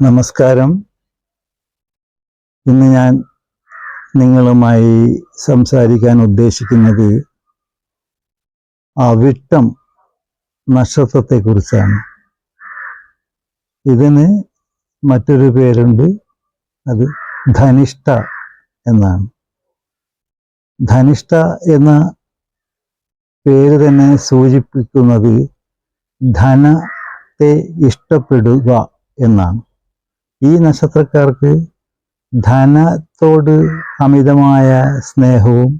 നമസ്കാരം. ഇന്ന് ഞാൻ നിങ്ങളുമായി സംസാരിക്കാൻ ഉദ്ദേശിക്കുന്നത് അവിട്ടം നക്ഷത്രത്തെക്കുറിച്ചാണ്. ഇതിന് മറ്റൊരു പേരുണ്ട്. അത് ധനിഷ്ഠ എന്നാണ്. ധനിഷ്ഠ എന്ന പേര് തന്നെ സൂചിപ്പിക്കുന്നത് ധനത്തെ ഇഷ്ടപ്പെടുക എന്നാണ്. ഈ നക്ഷത്രക്കാർക്ക് ധനത്തോട് അമിതമായ സ്നേഹവും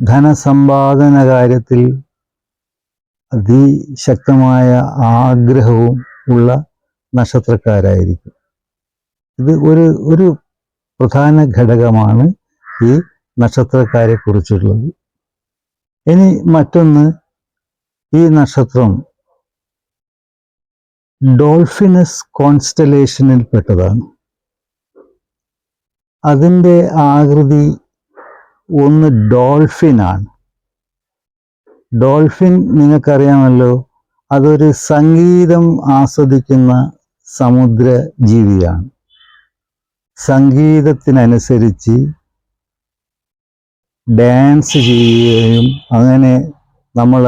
ധനസമ്പാദന കാര്യത്തിൽ അതിശക്തമായ ആഗ്രഹവും ഉള്ള നക്ഷത്രക്കാരായിരിക്കും. ഇത് ഒരു ഒരു പ്രധാന ഘടകമാണ് ഈ നക്ഷത്രക്കാരെ കുറിച്ചുള്ളത് ഇനി മറ്റൊന്ന് ഈ നക്ഷത്രം ഡോൾഫിനസ് കോൺസ്റ്റലേഷനിൽ പെട്ടതാണ്. അതിന്റെ ആകൃതി ഒന്ന് ഡോൾഫിനാണ്. ഡോൾഫിൻ നിങ്ങൾക്കറിയാമല്ലോ അതൊരു സംഗീതം ആസ്വദിക്കുന്ന സമുദ്ര ജീവിയാണ് സംഗീതത്തിനനുസരിച്ച് ഡാൻസ് ചെയ്യുകയും അങ്ങനെ നമ്മൾ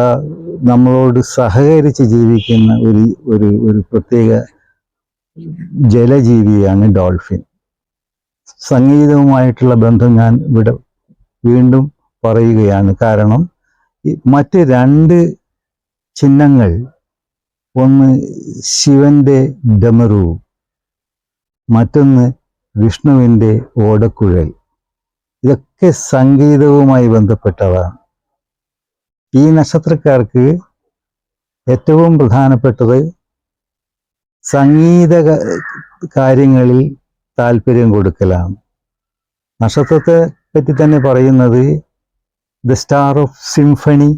നമ്മളോട് സഹകരിച്ച് ജീവിക്കുന്ന ഒരു ഒരു ഒരു പ്രത്യേക ജലജീവിയാണ് ഡോൾഫിൻ. സംഗീതവുമായിട്ടുള്ള ബന്ധം ഞാൻ ഇവിടെ വീണ്ടും പറയുകയാണ്. കാരണം മറ്റ് രണ്ട് ചിഹ്നങ്ങൾ ഒന്ന് ശിവന്റെ ഡമറുവും മറ്റൊന്ന് വിഷ്ണുവിന്റെ ഓടക്കുഴൽ ഇതൊക്കെ സംഗീതവുമായി ബന്ധപ്പെട്ടതാണ് ഈ നക്ഷത്രക്കാർക്ക് ഏറ്റവും പ്രധാനപ്പെട്ടത് സംഗീത കാര്യങ്ങളിൽ താല്പര്യം കൊടുക്കലാണ്. നക്ഷത്രത്തെ പറ്റി തന്നെ പറയുന്നത് the star of symphony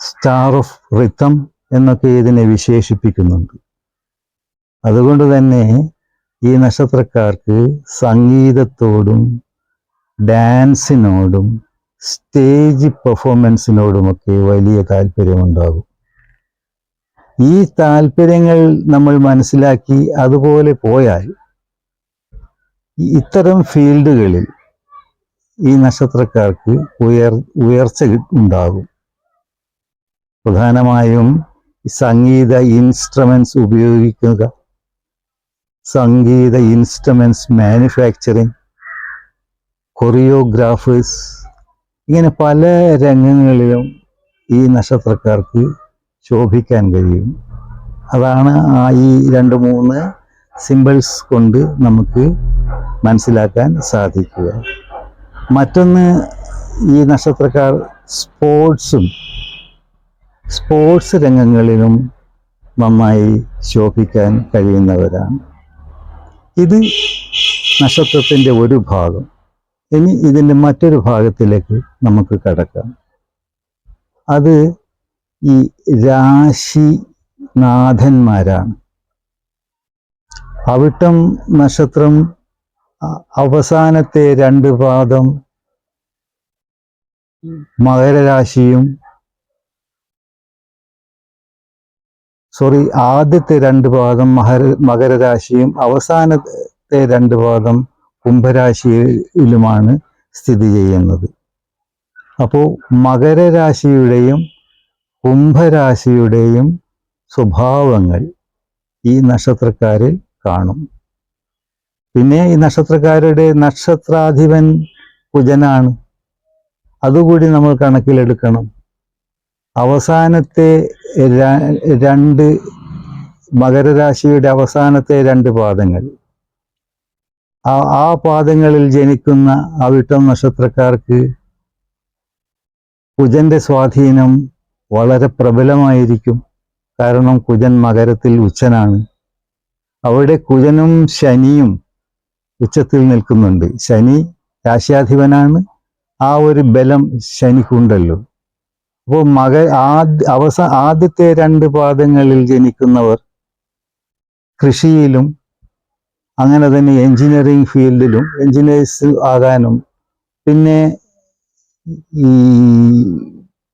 star of rhythm എന്നൊക്കെ ഇതിനെ വിശേഷിപ്പിക്കുന്നുണ്ട്. അതുകൊണ്ട് തന്നെ ഈ നക്ഷത്രക്കാർക്ക് സംഗീതത്തോടും ഡാൻസിനോടും സ്റ്റേജ് പെർഫോമൻസിനോടുമൊക്കെ വലിയ താല്പര്യമുണ്ടാകും. ഈ താല്പര്യങ്ങൾ നമ്മൾ മനസ്സിലാക്കി അതുപോലെ പോയാൽ ഇത്തരം ഫീൽഡുകളിൽ ഈ നക്ഷത്രക്കാർക്ക് ഉയർ ഉയർച്ച ഉണ്ടാകും. പ്രധാനമായും സംഗീത ഇൻസ്ട്രുമെൻസ് ഉപയോഗിക്കുക സംഗീത ഇൻസ്ട്രുമെൻസ് മാനുഫാക്ചറിങ് കൊറിയോഗ്രാഫേഴ്സ് ഇങ്ങനെ പല രംഗങ്ങളിലും ഈ നക്ഷത്രക്കാർക്ക് ശോഭിക്കാൻ കഴിയും. അതാണ് ആ ഈ രണ്ട് മൂന്ന് സിമ്പിൾസ് കൊണ്ട് നമുക്ക് മനസ്സിലാക്കാൻ സാധിക്കുക. മറ്റൊന്ന് ഈ നക്ഷത്രക്കാർ സ്പോർട്സും സ്പോർട്സ് രംഗങ്ങളിലും നന്നായി ശോഭിക്കാൻ കഴിയുന്നവരാണ്. ഇത് നക്ഷത്രത്തിന്റെ ഒരു ഭാഗം. ഇനി ഇതിന്റെ മറ്റൊരു ഭാഗത്തിലേക്ക് നമുക്ക് കടക്കാം. അത് ഈ രാശിനാഥന്മാരാണ്. അവിട്ടം നക്ഷത്രം അവസാനത്തെ രണ്ട് പാദം മകരരാശിയും സോറി ആദ്യത്തെ രണ്ട് പാദം മകര മകരരാശിയും അവസാനത്തെ രണ്ട് പാദം കുംഭരാശിയിലുമാണ് സ്ഥിതി ചെയ്യുന്നത്. അപ്പോൾ മകരരാശിയുടെയും കുംഭരാശിയുടെയും സ്വഭാവങ്ങൾ ഈ നക്ഷത്രക്കാരിൽ കാണും. പിന്നെ ഈ നക്ഷത്രക്കാരുടെ നക്ഷത്രാധിപൻ കുജനാണ്. അതുകൂടി നമ്മൾ കണക്കിലെടുക്കണം. അവസാനത്തെ രണ്ട് മകരരാശിയുടെ അവസാനത്തെ രണ്ട് പാദങ്ങൾ. ആ ആ പാദങ്ങളിൽ ജനിക്കുന്ന അവിട്ടം നക്ഷത്രക്കാർക്ക് കുജന്റെ സ്വാധീനം വളരെ പ്രബലമായിരിക്കും. കാരണം കുജൻ മകരത്തിൽ ഉച്ചനാണ്. അവിടെ കുജനും ശനിയും ഉച്ചത്തിൽ നിൽക്കുന്നുണ്ട്. ശനി രാശ്യാധിപനാണ്. ആ ഒരു ബലം ശനിക്കുണ്ടല്ലോ. അപ്പോൾ മക ആദ്യ അവസ ആദ്യത്തെ രണ്ട് പാദങ്ങളിൽ ജനിക്കുന്നവർ കൃഷിയിലും അങ്ങനെ തന്നെ എൻജിനീയറിങ് ഫീൽഡിലും എൻജിനീയേഴ്സ് ആകാനും പിന്നെ ഈ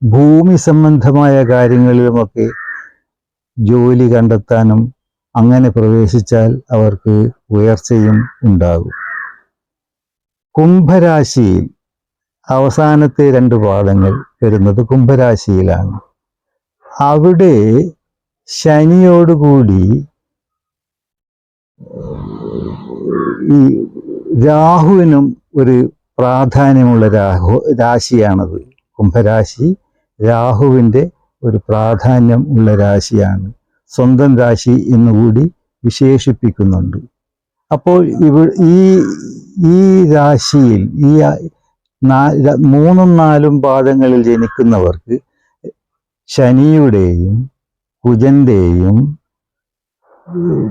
ഭൂമി സംബന്ധമായ കാര്യങ്ങളിലുമൊക്കെ ജോലി കണ്ടെത്താനും അങ്ങനെ പ്രവേശിച്ചാൽ അവർക്ക് ഉയർച്ചയും ഉണ്ടാകും. കുംഭരാശിയിൽ അവസാനത്തെ രണ്ട് പാദങ്ങൾ വരുന്നത് കുംഭരാശിയിലാണ്. അവിടെ ശനിയോടുകൂടി ഈ രാഹുവിനും ഒരു പ്രാധാന്യമുള്ള രാഹു രാശിയാണത്. കുംഭരാശി രാഹുവിന്റെ ഒരു പ്രാധാന്യം ഉള്ള രാശിയാണ്. സ്വന്തം രാശി എന്നുകൂടി വിശേഷിപ്പിക്കുന്നുണ്ട്. അപ്പോൾ ഇവ ഈ ഈ രാശിയിൽ ഈ മൂന്നും നാലും പാദങ്ങളിൽ ജനിക്കുന്നവർക്ക് ശനിയുടെയും കുജന്റെയും ഉം,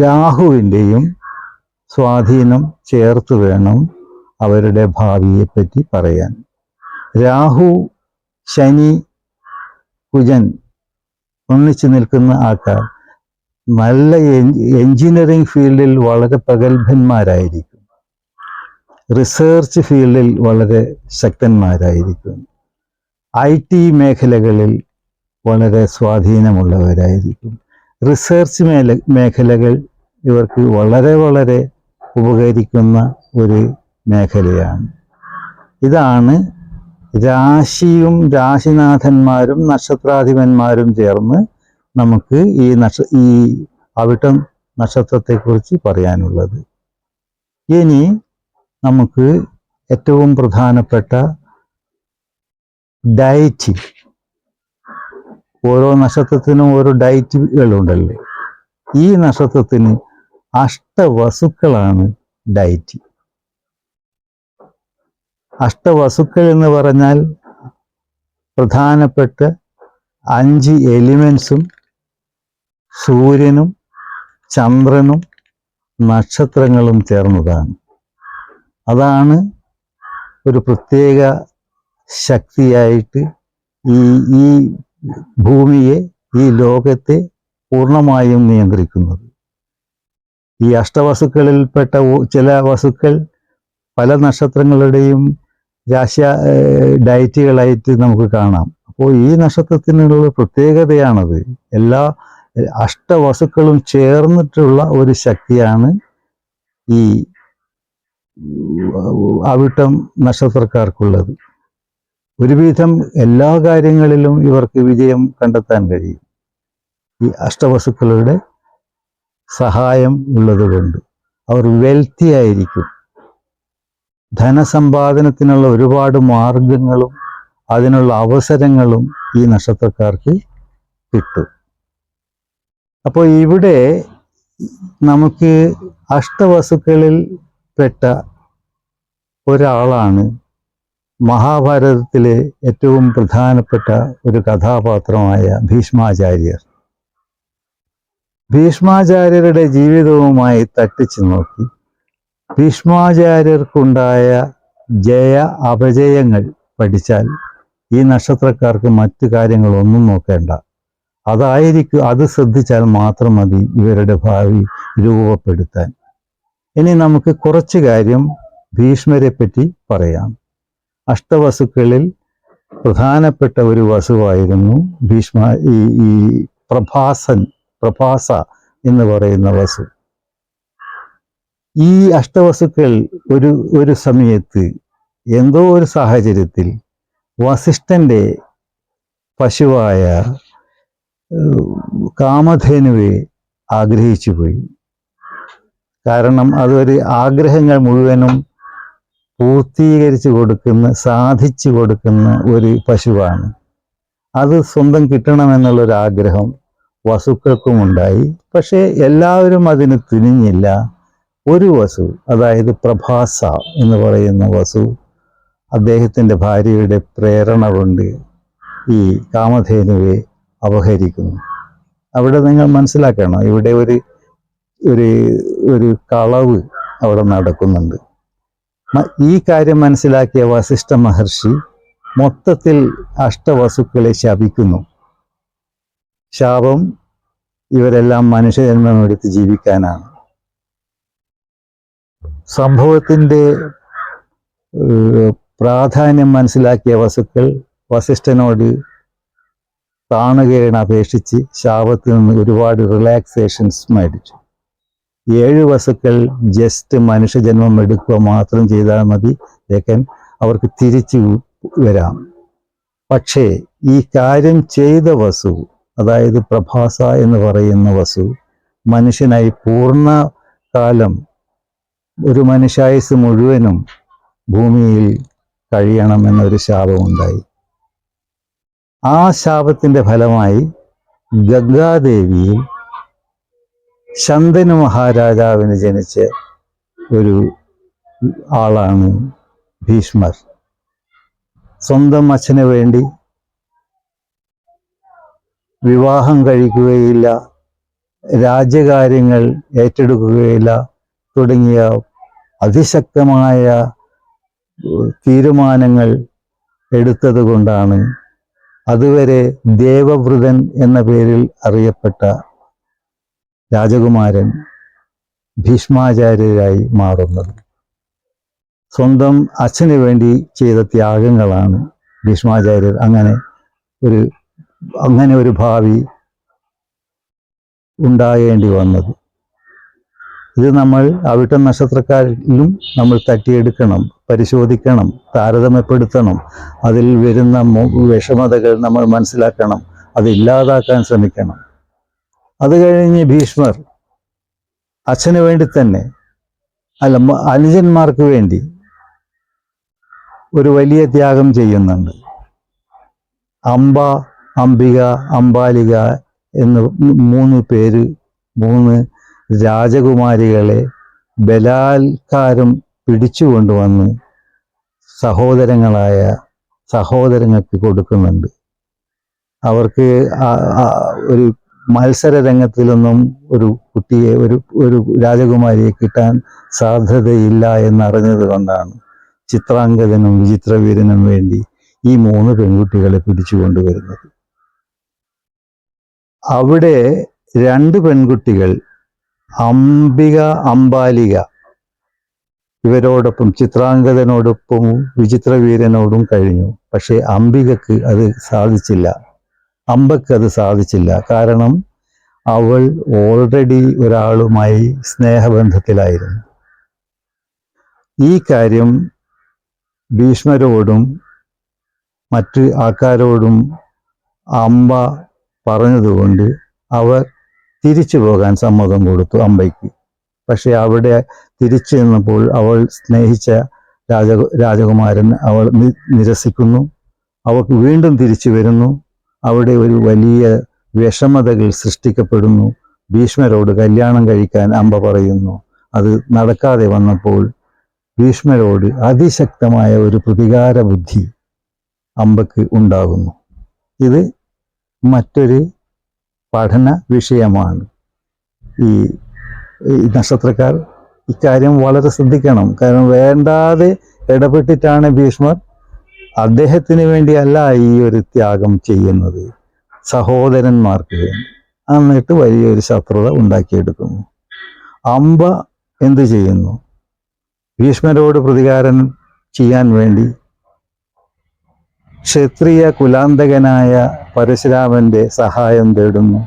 രാഹുവിന്റെയും സ്വാധീനം ചേർത്ത് വേണം അവരുടെ ഭാവിയെപ്പറ്റി പറയാൻ. രാഹു ശനി കുജൻ ഒന്നിച്ചു നിൽക്കുന്ന ആൾക്കാർ നല്ല എഞ്ചിനീയറിംഗ് ഫീൽഡിൽ വളരെ പ്രഗത്ഭന്മാരായിരിക്കും. റിസർച്ച് ഫീൽഡിൽ വളരെ ശക്തന്മാരായിരിക്കും. ഐ ടി മേഖലകളിൽ വളരെ സ്വാധീനമുള്ളവരായിരിക്കും. റിസർച്ച് മേല മേഖലകൾ ഇവർക്ക് വളരെ വളരെ ഉപകരിക്കുന്ന ഒരു മേഖലയാണ്. ഇതാണ് രാശിയും രാശിനാഥന്മാരും നക്ഷത്രാധിപന്മാരും ചേർന്ന് നമുക്ക് ഈ നക്ഷ ഈ അവിട്ടം നക്ഷത്രത്തെക്കുറിച്ച് പറയാനുള്ളത്. ഇനി നമുക്ക് ഏറ്റവും പ്രധാനപ്പെട്ട ഡയറ്റ്. ഓരോ നക്ഷത്രത്തിനും ഓരോ ഡയറ്റുകളുണ്ടല്ലേ. ഈ നക്ഷത്രത്തിന് അഷ്ടവസുക്കളാണ് ഡയറ്റ്. അഷ്ടവസുക്കൾ എന്ന് പറഞ്ഞാൽ പ്രധാനപ്പെട്ട അഞ്ച് എലിമെൻസും സൂര്യനും ചന്ദ്രനും നക്ഷത്രങ്ങളും ചേർന്നതാണ്. അതാണ് ഒരു പ്രത്യേക ശക്തിയായിട്ട് ഈ ഈ ഭൂമിയെ ഈ ലോകത്തെ പൂർണമായും നിയന്ത്രിക്കുന്നത്. ഈ അഷ്ടവസുക്കളിൽപ്പെട്ട ചില വസുക്കൾ പല നക്ഷത്രങ്ങളുടെയും രാശ ഡയറ്റുകളായിട്ട് നമുക്ക് കാണാം. അപ്പോൾ ഈ നക്ഷത്രത്തിനുള്ള പ്രത്യേകതയാണത്. എല്ലാ അഷ്ടവസുക്കളും ചേർന്നിട്ടുള്ള ഒരു ശക്തിയാണ് ഈ അവിട്ടം നക്ഷത്രക്കാർക്കുള്ളത്. ഒരുവിധം എല്ലാ കാര്യങ്ങളിലും ഇവർക്ക് വിജയം കണ്ടെത്താൻ കഴിയും. ഈ അഷ്ടവസുക്കളുടെ സഹായം ഉള്ളതുകൊണ്ട്. അവർ വെൽത്തി ആയിരിക്കും. ധനസമ്പാദനത്തിനുള്ള ഒരുപാട് മാർഗങ്ങളും അതിനുള്ള അവസരങ്ങളും ഈ നക്ഷത്രക്കാർക്ക് കിട്ടും. അപ്പോൾ ഇവിടെ നമുക്ക് അഷ്ടവസുക്കളിൽ പെട്ട ഒരാളാണ് മഹാഭാരതത്തിലെ ഏറ്റവും പ്രധാനപ്പെട്ട ഒരു കഥാപാത്രമായ ഭീഷ്മാചാര്യർ. ഭീഷ്മാചാര്യരുടെ ജീവിതവുമായി തട്ടിച്ചു നോക്കി. ഭീഷ്മാചാര്യർക്കുണ്ടായ ജയ അപജയങ്ങൾ പഠിച്ചാൽ ഈ നക്ഷത്രക്കാർക്ക് മറ്റു കാര്യങ്ങളൊന്നും നോക്കേണ്ട. അതായിരിക്കും അത് ശ്രദ്ധിച്ചാൽ മാത്രം മതി ഇവരുടെ ഭാവി രൂപപ്പെടുത്താൻ. ഇനി നമുക്ക് കുറച്ച് കാര്യം ഭീഷ്മരെ പറ്റി പറയാം. അഷ്ടവസുക്കളിൽ പ്രധാനപ്പെട്ട ഒരു വസുവായിരുന്നു ഭീഷ്മ ഈ പ്രഭാസൻ പ്രഭാസ എന്ന് പറയുന്ന വസു ഈ അഷ്ടവസുക്കൾ ഒരു ഒരു സമയത്ത് എന്തോ ഒരു സാഹചര്യത്തിൽ വസിഷ്ഠന്റെ പശുവായ കാമധേനുവെ ആഗ്രഹിച്ചു പോയി. കാരണം അതൊരു ആഗ്രഹങ്ങൾ മുഴുവനും പൂർത്തീകരിച്ചു കൊടുക്കുന്ന സാധിച്ചു കൊടുക്കുന്ന ഒരു പശുവാണ്. അത് സ്വന്തം കിട്ടണമെന്നുള്ളൊരു ആഗ്രഹം വസുക്കൾക്കും ഉണ്ടായി പക്ഷേ എല്ലാവരും അതിന് തുനിഞ്ഞില്ല ഒരു വസു അതായത് പ്രഭാസ എന്ന് പറയുന്ന വസു അദ്ദേഹത്തിന്റെ ഭാര്യയുടെ പ്രേരണ കൊണ്ട് ഈ കാമധേനുവെ അപഹരിക്കുന്നു. അവിടെ നിങ്ങൾ മനസ്സിലാക്കണം ഇവിടെ ഒരു ഒരു ഒരു കളവ് അവിടെ നടക്കുന്നുണ്ട്. ഈ കാര്യം മനസ്സിലാക്കിയ വസിഷ്ഠ മഹർഷി മൊത്തത്തിൽ അഷ്ടവസുക്കളെ ശപിക്കുന്നു. ശാപം ഇവരെല്ലാം മനുഷ്യജന്മമെടുത്ത് ജീവിക്കാനാണ്. സംഭവത്തിന്റെ പ്രാധാന്യം മനസ്സിലാക്കിയ വസുക്കൾ വസിഷ്ഠനോട് താണുകേണ അപേക്ഷിച്ച് ശാപത്തിൽ നിന്ന് ഒരുപാട് റിലാക്സേഷൻസ് മേടിച്ചു. ഏഴ് വസുക്കൾ ജസ്റ്റ് മനുഷ്യജന്മം എടുക്കുക മാത്രം ചെയ്താൽ മതി ലേക്കൻ അവർക്ക് തിരിച്ചു വരാം. പക്ഷേ ഈ കാര്യം ചെയ്ത വസു അതായത് പ്രഭാസ എന്ന് പറയുന്ന വസു മനുഷ്യനായി പൂർണ കാലം ഒരു മനുഷ്യായുസ് മുഴുവനും ഭൂമിയിൽ കഴിയണമെന്നൊരു ശാപമുണ്ടായി. ആ ശാപത്തിന്റെ ഫലമായി ഗംഗാദേവിയിൽ ശന്തനു മഹാരാജാവിന് ജനിച്ച ഒരു ആളാണ് ഭീഷ്മർ. സ്വന്തം അച്ഛന് വേണ്ടി വിവാഹം കഴിക്കുകയില്ല രാജ്യകാര്യങ്ങൾ ഏറ്റെടുക്കുകയില്ല തുടങ്ങിയ അതിശക്തമായ തീരുമാനങ്ങൾ എടുത്തത് കൊണ്ടാണ് അതുവരെ ദേവവൃതൻ എന്ന പേരിൽ അറിയപ്പെട്ട രാജകുമാരൻ ഭീഷ്മാചാര്യരായി മാറുന്നത്. സ്വന്തം അച്ഛന് വേണ്ടി ചെയ്ത ത്യാഗങ്ങളാണ് ഭീഷ്മാചാര്യർ. അങ്ങനെ ഒരു അങ്ങനെ ഒരു ഭാവി ഉണ്ടാകേണ്ടി വന്നത്. ഇത് നമ്മൾ അവിട്ട നക്ഷത്രക്കാരിലും നമ്മൾ തട്ടിയെടുക്കണം പരിശോധിക്കണം താരതമ്യപ്പെടുത്തണം. അതിൽ വരുന്ന വിഷമതകൾ നമ്മൾ മനസ്സിലാക്കണം അത് ഇല്ലാതാക്കാൻ ശ്രമിക്കണം. അത് കഴിഞ്ഞ് ഭീഷ്മർ അച്ഛന് വേണ്ടി തന്നെ അല്ല അനുജന്മാർക്ക് വേണ്ടി ഒരു വലിയ ത്യാഗം ചെയ്യുന്നുണ്ട്. അംബ അംബിക അംബാലിക എന്ന് മൂന്ന് പേര് മൂന്ന് രാജകുമാരികളെ ബലാത്കാരം പിടിച്ചുകൊണ്ടുവന്ന് സഹോദരങ്ങളായ സഹോദരങ്ങൾക്ക് കൊടുക്കുന്നുണ്ട്. അവർക്ക് ഒരു മത്സര രംഗത്തിലൊന്നും ഒരു കുട്ടിയെ ഒരു ഒരു രാജകുമാരിയെ കിട്ടാൻ സാധ്യതയില്ല എന്നറിഞ്ഞത് കൊണ്ടാണ് ചിത്രാംഗതനും വിചിത്രവീരനും വേണ്ടി ഈ മൂന്ന് പെൺകുട്ടികളെ പിടിച്ചുകൊണ്ടുവരുന്നത്. അവിടെ രണ്ട് പെൺകുട്ടികൾ അംബിക അംബാലിക. ഇവരോടൊപ്പം ചിത്രാംഗതനോടൊപ്പം വിചിത്രവീരനോടും കഴിഞ്ഞു. പക്ഷേ അംബികക്ക് അത് സാധിച്ചില്ല. അമ്പക്ക് അത് സാധിച്ചില്ല. കാരണം അവൾ ഓൾറെഡി ഒരാളുമായി സ്നേഹബന്ധത്തിലായിരുന്നു. ഈ കാര്യം ഭീഷ്മരോടും മറ്റ് ആൾക്കാരോടും അമ്പ പറഞ്ഞതുകൊണ്ട് അവർ തിരിച്ചു പോകാൻ സമ്മതം കൊടുത്തു അമ്പയ്ക്ക്. പക്ഷെ അവിടെ തിരിച്ചു നിന്നപ്പോൾ അവൾ സ്നേഹിച്ച രാജ രാജകുമാരൻ അവൾ നിരസിക്കുന്നു. അവൾക്ക് വീണ്ടും തിരിച്ചു വരുന്നു. അവിടെ ഒരു വലിയ വിഷമതകൾ സൃഷ്ടിക്കപ്പെടുന്നു. ഭീഷ്മരോട് കല്യാണം കഴിക്കാൻ അമ്പ പറയുന്നു. അത് നടക്കാതെ വന്നപ്പോൾ ഭീഷ്മരോട് അതിശക്തമായ ഒരു പ്രതികാര ബുദ്ധി അമ്പക്ക് ഉണ്ടാകുന്നു. ഇത് മറ്റൊരു പഠന വിഷയമാണ്. ഈ നക്ഷത്രക്കാർ ഇക്കാര്യം വളരെ ശ്രദ്ധിക്കണം. കാരണം വേണ്ടാതെ ഇടപെട്ടിട്ടാണ് ഭീഷ്മർ അദ്ദേഹത്തിന് വേണ്ടിയല്ല ഈ ഒരു ത്യാഗം ചെയ്യുന്നത്. സഹോദരന്മാർക്ക് വേണ്ടി. എന്നിട്ട് വലിയൊരു ശത്രുത ഉണ്ടാക്കിയെടുക്കുന്നു. അമ്പ എന്തു ചെയ്യുന്നു? ഭീഷ്മരോട് പ്രതികാരം ചെയ്യാൻ വേണ്ടി ക്ഷത്രിയ കുലാന്തകനായ പരശുരാമന്റെ സഹായം തേടുന്നു.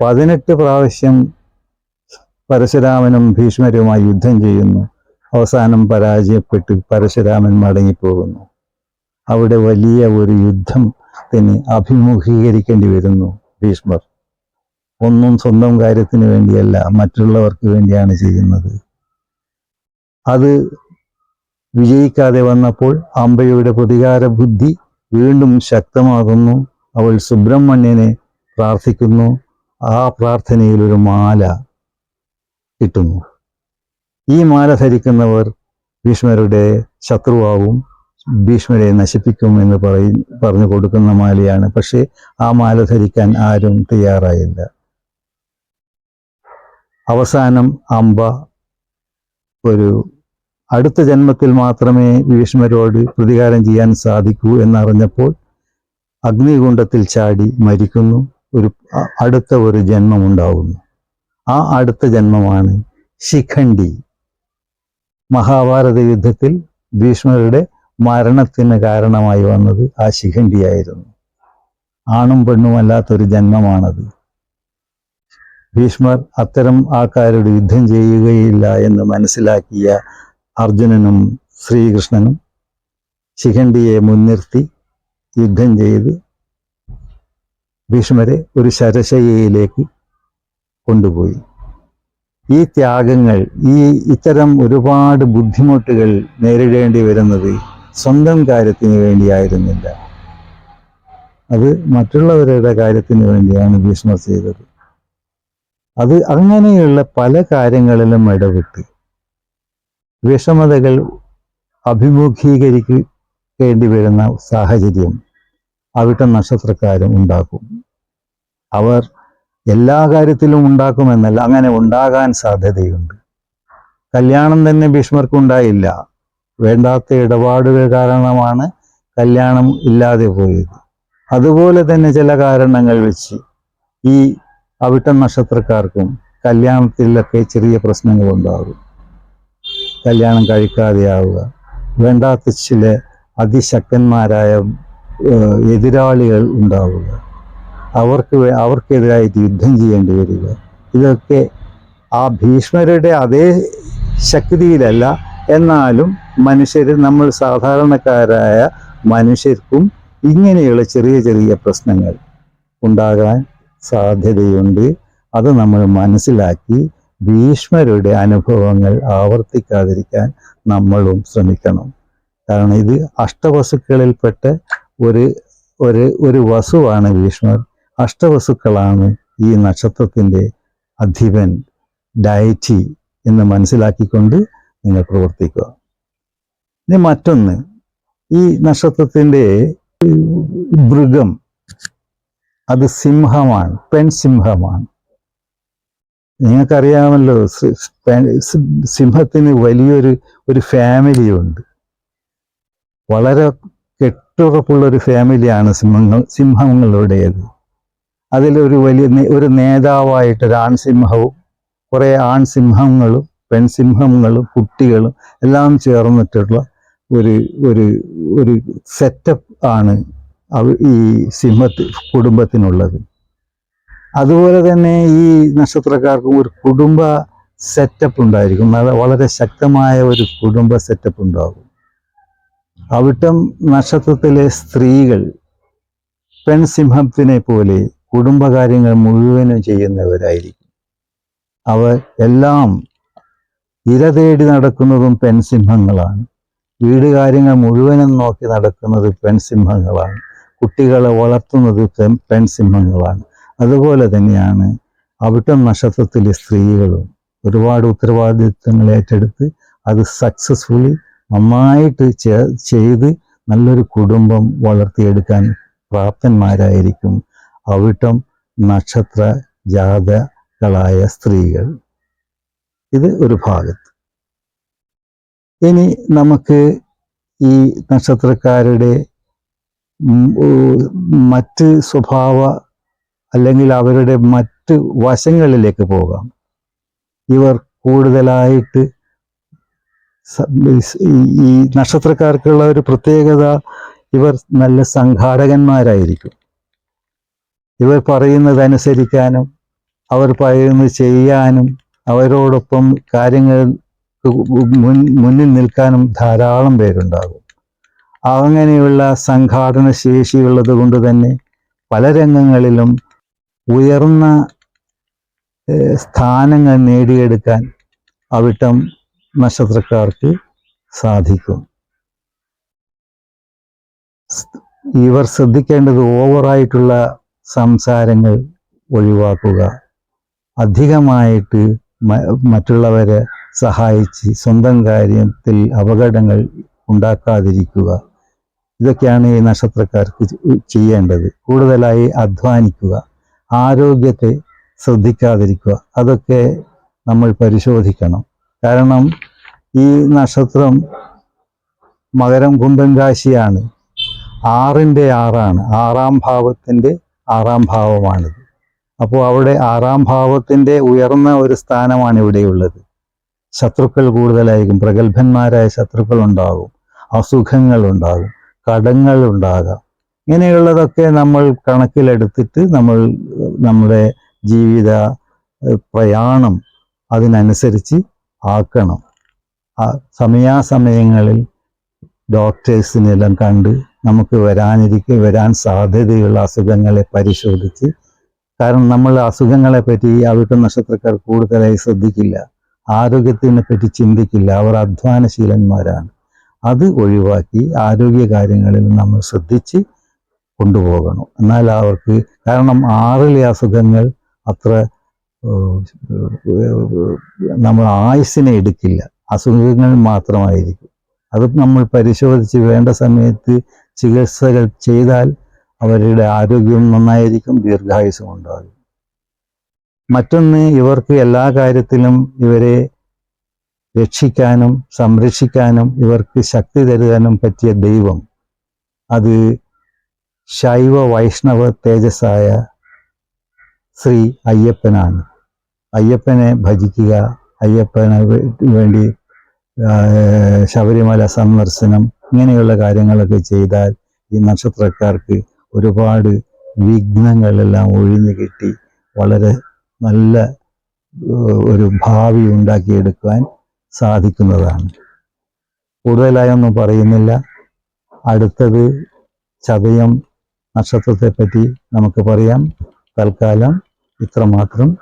പതിനെട്ട് പ്രാവശ്യം പരശുരാമനും ഭീഷ്മരുമായി യുദ്ധം ചെയ്യുന്നു. അവസാനം പരാജയപ്പെട്ട് പരശുരാമൻ മടങ്ങിപ്പോകുന്നു. അവിടെ വലിയ ഒരു യുദ്ധത്തിന് അഭിമുഖീകരിക്കേണ്ടി വരുന്നു ഭീഷ്മർ. ഒന്നും സ്വന്തം കാര്യത്തിന് വേണ്ടിയല്ല മറ്റുള്ളവർക്ക് വേണ്ടിയാണ് ചെയ്യുന്നത്. അത് വിജയിക്കാതെ വന്നപ്പോൾ അമ്പയുടെ പ്രതികാര ബുദ്ധി വീണ്ടും ശക്തമാകുന്നു. അവൾ സുബ്രഹ്മണ്യനെ പ്രാർത്ഥിക്കുന്നു. ആ പ്രാർത്ഥനയിൽ ഒരു മാല കിട്ടുന്നു. ഈ മാല ധരിക്കുന്നവർ ഭീഷ്മരുടെ ശത്രുവാകും ഭീഷ്മരെ നശിപ്പിക്കും എന്ന് പറയും പറഞ്ഞു കൊടുക്കുന്ന മാലയാണ്. പക്ഷേ ആ മാല ധരിക്കാൻ ആരും തയ്യാറായില്ല. അവസാനം അമ്പ ഒരു അടുത്ത ജന്മത്തിൽ മാത്രമേ ഭീഷ്മരോട് പ്രതികാരം ചെയ്യാൻ സാധിക്കൂ എന്നറിഞ്ഞപ്പോൾ അഗ്നികുണ്ഡത്തിൽ ചാടി മരിക്കുന്നു. ഒരു അടുത്ത ഒരു ജന്മം ഉണ്ടാകുന്നു ആ അടുത്ത ജന്മമാണ് ശിഖണ്ഡി. മഹാഭാരത യുദ്ധത്തിൽ ഭീഷ്മരുടെ മരണത്തിന് കാരണമായി വന്നത് ആ ശിഖണ്ഡിയായിരുന്നു. ആണും പെണ്ണുമല്ലാത്തൊരു ജന്മമാണത്. ഭീഷ്മർ അത്തരം ആൾക്കാരോട് യുദ്ധം ചെയ്യുകയില്ല എന്ന് മനസ്സിലാക്കിയ അർജുനനും ശ്രീകൃഷ്ണനും ശിഖണ്ഡിയെ മുൻനിർത്തി യുദ്ധം ചെയ്ത് ഭീഷ്മരെ ഒരു ശരശയ്യയിലേക്ക് കൊണ്ടുപോയി. ഈ ത്യാഗങ്ങൾ ഈ ഇത്തരം ഒരുപാട് ബുദ്ധിമുട്ടുകൾ നേരിടേണ്ടി വരുന്നത് സ്വന്തം കാര്യത്തിന് വേണ്ടിയായിരുന്നില്ല. അത് മറ്റുള്ളവരുടെ കാര്യത്തിന് വേണ്ടിയാണ് ഭീഷ്മർ ചെയ്തത്. അത് അങ്ങനെയുള്ള പല കാര്യങ്ങളിലും ഇടപെട്ട് വിഷമതകൾ അഭിമുഖീകരിക്കേണ്ടി വരുന്ന സാഹചര്യം അവിട്ട നക്ഷത്രക്കാരും ഉണ്ടാക്കും. അവർ എല്ലാ കാര്യത്തിലും ഉണ്ടാക്കുമെന്നല്ല അങ്ങനെ ഉണ്ടാകാൻ സാധ്യതയുണ്ട്. കല്യാണം തന്നെ ഭീഷ്മർക്ക് ഉണ്ടായില്ല വേണ്ടാത്ത ഇടപാടുകൾ കാരണമാണ് കല്യാണം ഇല്ലാതെ പോയത്. അതുപോലെ തന്നെ ചില കാരണങ്ങൾ വെച്ച് ഈ അവിട്ട നക്ഷത്രക്കാർക്കും കല്യാണത്തിലൊക്കെ ചെറിയ പ്രശ്നങ്ങൾ ഉണ്ടാകും കല്യാണം കഴിക്കാതെയാവുക. വേണ്ടാത്ത ചില അതിശക്തന്മാരായ എതിരാളികൾ ഉണ്ടാവുക. അവർക്ക് അവർക്കെതിരായിട്ട് യുദ്ധം ചെയ്യേണ്ടി വരിക. ഇതൊക്കെ ആ ഭീഷ്മരുടെ അതേ ശക്തിയിലല്ല. എന്നാലും മനുഷ്യർ നമ്മൾ സാധാരണക്കാരായ മനുഷ്യർക്കും ഇങ്ങനെയുള്ള ചെറിയ ചെറിയ പ്രശ്നങ്ങൾ ഉണ്ടാകാൻ സാധ്യതയുണ്ട്. അത് നമ്മൾ മനസ്സിലാക്കി ഭീഷ്മരുടെ അനുഭവങ്ങൾ ആവർത്തിക്കാതിരിക്കാൻ നമ്മളും ശ്രമിക്കണം. കാരണം ഇത് അഷ്ടവസുക്കളിൽപ്പെട്ട ഒരു ഒരു ഒരു വസുവാണ് ഭീഷ്മർ. അഷ്ടവസുക്കളാണ് ഈ നക്ഷത്രത്തിന്റെ അധിപൻ ഡയറ്റി എന്ന് മനസ്സിലാക്കിക്കൊണ്ട് നിങ്ങൾ പ്രവർത്തിക്കുക. ഇനി മറ്റൊന്ന് ഈ നക്ഷത്രത്തിന്റെ മൃഗം അത് സിംഹമാണ് പെൺസിംഹമാണ്. നിങ്ങൾക്കറിയാമല്ലോ സിംഹത്തിന് വലിയൊരു ഒരു ഫാമിലിയുണ്ട്. വളരെ കെട്ടുറപ്പുള്ള ഒരു ഫാമിലിയാണ് സിംഹങ്ങൾ സിംഹങ്ങളുടേത്. അതിലൊരു വലിയ ഒരു നേതാവായിട്ട് ഒരു ആൺസിംഹവും കുറേ ആൺസിംഹങ്ങളും പെൺസിംഹങ്ങളും കുട്ടികളും എല്ലാം ചേർന്നിട്ടുള്ള ഒരു ഒരു ഒരു സെറ്റപ്പ് ആണ് ഈ സിംഹത്തി കുടുംബത്തിനുള്ളത്. അതുപോലെ തന്നെ ഈ നക്ഷത്രക്കാർക്കും ഒരു കുടുംബ സെറ്റപ്പ് ഉണ്ടായിരിക്കും. വളരെ ശക്തമായ ഒരു കുടുംബ സെറ്റപ്പ് ഉണ്ടാകും. അവിട്ടം നക്ഷത്രത്തിലെ സ്ത്രീകൾ പെൺസിംഹത്തിനെ പോലെ കുടുംബകാര്യങ്ങൾ മുഴുവനും ചെയ്യുന്നവരായിരിക്കും. അവ എല്ലാം ഇര തേടി നടക്കുന്നതും പെൺസിംഹങ്ങളാണ് വീട് കാര്യങ്ങൾ മുഴുവനും നോക്കി നടക്കുന്നത് പെൺസിംഹങ്ങളാണ് കുട്ടികളെ വളർത്തുന്നത് പെൺ പെൺസിംഹങ്ങളാണ് അതുപോലെ തന്നെയാണ് അവിട്ടം നക്ഷത്രത്തിലെ സ്ത്രീകളും ഒരുപാട് ഉത്തരവാദിത്വങ്ങൾ ഏറ്റെടുത്ത് അത് സക്സസ്ഫുള്ളി നന്നായിട്ട് ചെയ്ത് നല്ലൊരു കുടുംബം വളർത്തിയെടുക്കാൻ പ്രാപ്തന്മാരായിരിക്കും അവിട്ടം നക്ഷത്ര ജാതകളായ സ്ത്രീകൾ. ഇത് ഒരു ഭാഗത്ത്. ഇനി നമുക്ക് ഈ നക്ഷത്രക്കാരുടെ മറ്റ് സ്വഭാവ അല്ലെങ്കിൽ അവരുടെ മറ്റ് വശങ്ങളിലേക്ക് പോകാം. ഇവർ കൂടുതലായിട്ട് ഈ- നക്ഷത്രക്കാർക്കുള്ള ഒരു പ്രത്യേകത ഇവർ നല്ല സംഘാടകന്മാരായിരിക്കും. ഇവർ പറയുന്നത് അനുസരിക്കാനും അവർ പറയുന്നത് ചെയ്യാനും അവരോടൊപ്പം കാര്യങ്ങൾ മുന്നിൽ നിൽക്കാനും ധാരാളം പേരുണ്ടാകും. അങ്ങനെയുള്ള സംഘാടന ശേഷിയുള്ളത് കൊണ്ട് തന്നെ പല രംഗങ്ങളിലും ഉയർന്ന സ്ഥാനങ്ങൾ നേടിയെടുക്കാൻ അവിട്ടം നക്ഷത്രക്കാർക്ക് സാധിക്കും. ഇവർ ശ്രദ്ധിക്കേണ്ടത് ഓവറായിട്ടുള്ള സംസാരങ്ങൾ ഒഴിവാക്കുക. അധികമായിട്ട് മറ്റുള്ളവരെ സഹായിച്ച് സ്വന്തം കാര്യത്തിൽ അപകടങ്ങൾ ഉണ്ടാക്കാതിരിക്കുക. ഇതൊക്കെയാണ് ഈ നക്ഷത്രക്കാർക്ക് ചെയ്യേണ്ടത്. കൂടുതലായി അധ്വാനിക്കുക. ആരോഗ്യത്തെ ശ്രദ്ധിക്കാതിരിക്കുക. അതൊക്കെ നമ്മൾ പരിശോധിക്കണം. കാരണം ഈ നക്ഷത്രം മകരം കുംഭം രാശിയാണ്. ആറിന്റെ ആറാണ്. ആറാം ഭാവത്തിന്റെ ആറാം ഭാവമാണിത്. അപ്പോൾ അവിടെ ആറാം ഭാവത്തിന്റെ ഉയർന്ന ഒരു സ്ഥാനമാണ് ഇവിടെയുള്ളത് ശത്രുക്കൾ കൂടുതലായിരിക്കും. പ്രഗത്ഭന്മാരായ ശത്രുക്കൾ ഉണ്ടാകും. അസുഖങ്ങൾ ഉണ്ടാകും. കടങ്ങൾ ഉണ്ടാകാം. ഇങ്ങനെയുള്ളതൊക്കെ നമ്മൾ കണക്കിലെടുത്തിട്ട് നമ്മൾ നമ്മുടെ ജീവിത പ്രയാണം അതിനനുസരിച്ച് ആക്കണം. ആ സമയാസമയങ്ങളിൽ ഡോക്ടേഴ്സിനെല്ലാം കണ്ട് നമുക്ക് വരാനിരിക്കെ വരാൻ സാധ്യതയുള്ള അസുഖങ്ങളെ പരിശോധിച്ച് കാരണം നമ്മൾ അസുഖങ്ങളെ പറ്റി അവിട്ട നക്ഷത്രക്കാർ കൂടുതലായി ശ്രദ്ധിക്കില്ല. ആരോഗ്യത്തിനെ പറ്റി ചിന്തിക്കില്ല. അവർ അധ്വാനശീലന്മാരാണ്. അത് ഒഴിവാക്കി ആരോഗ്യ കാര്യങ്ങളിൽ നമ്മൾ ശ്രദ്ധിച്ച് കൊണ്ടുപോകണം. എന്നാൽ അവർക്ക് കാരണം ആറിലെ അസുഖങ്ങൾ അത്ര നമ്മൾ ആയുസ്സിനെ എടുക്കില്ല. അസുഖങ്ങൾ മാത്രമായിരിക്കും. അത് നമ്മൾ പരിശോധിച്ച് വേണ്ട സമയത്ത് ചികിത്സകൾ ചെയ്താൽ അവരുടെ ആരോഗ്യം നന്നായിരിക്കും ദീർഘായുസ്സും ഉണ്ടാകും. മറ്റൊന്ന് ഇവർക്ക് എല്ലാ കാര്യത്തിലും ഇവരെ രക്ഷിക്കാനും സംരക്ഷിക്കാനും ഇവർക്ക് ശക്തി തരുവാനും പറ്റിയ ദൈവം. അത് ശൈവ വൈഷ്ണവ തേജസ്സായ ശ്രീ അയ്യപ്പനാണ്. അയ്യപ്പനെ ഭജിക്കുക അയ്യപ്പന് വേണ്ടി ശബരിമല സന്ദർശനം ഇങ്ങനെയുള്ള കാര്യങ്ങളൊക്കെ ചെയ്താൽ ഈ നക്ഷത്രക്കാർക്ക് ഒരുപാട് വിഘ്നങ്ങളെല്ലാം ഒഴിഞ്ഞു കിട്ടി. വളരെ നല്ല ഒരു ഭാവി ഉണ്ടാക്കിയെടുക്കുവാൻ സാധിക്കുന്നതാണ്. കൂടുതലായൊന്നും പറയുന്നില്ല. അടുത്തത് ചതയം നക്ഷത്രത്തെ പറ്റി നമുക്ക് പറയാം. തൽക്കാലം ഇത്രമാത്രം.